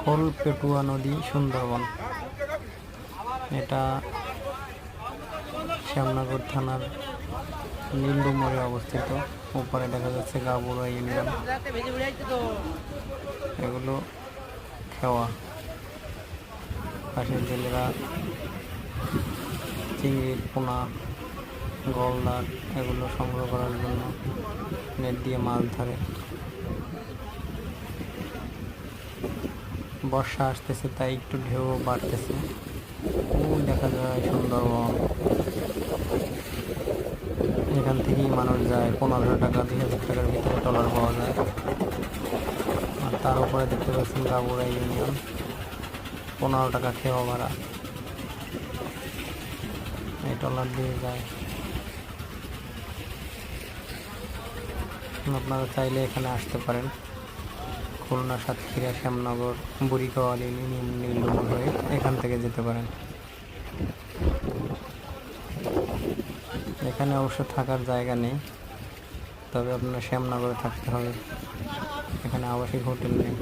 খোলপেটুয়া নদী সুন্দরবন। এটা শ্যামনগর থানার নীলডুমরে অবস্থিত। উপরে দেখা যাচ্ছে গাবুরা ইউনিয়ন এগুলো খেওয়া। পাশের জেলেরা চিংড়ির পোনা গলদার এগুলো সংগ্রহ করার জন্য নেট দিয়ে মাছ ধরে। বর্ষা আসতেছে, তাই একটু ঢেউ বাড়তেছে। ওই দেখা যায় সুন্দরবন। এখান থেকেই মানুষ যায়, পনেরোশো টাকা, দুই হাজার টাকার ভিতরে টলার পাওয়া যায়। আর তার উপরে দেখতে পাচ্ছেন গাবুরা ইউনিয়ন। পনেরো টাকা খেওয়া ভাড়া। এই টলার দিয়ে যায়। আপনারা চাইলে এখানে আসতে পারেন। খুলনা, সাতক্ষীরা, শ্যামনগর বুড়িগড় হয়ে এখান থেকে যেতে পারেন। এখানে অবশ্য থাকার জায়গা নেই, তবে আপনার শ্যামনগরে থাকতে হবে। এখানে আবাসিক হোটেল নেই।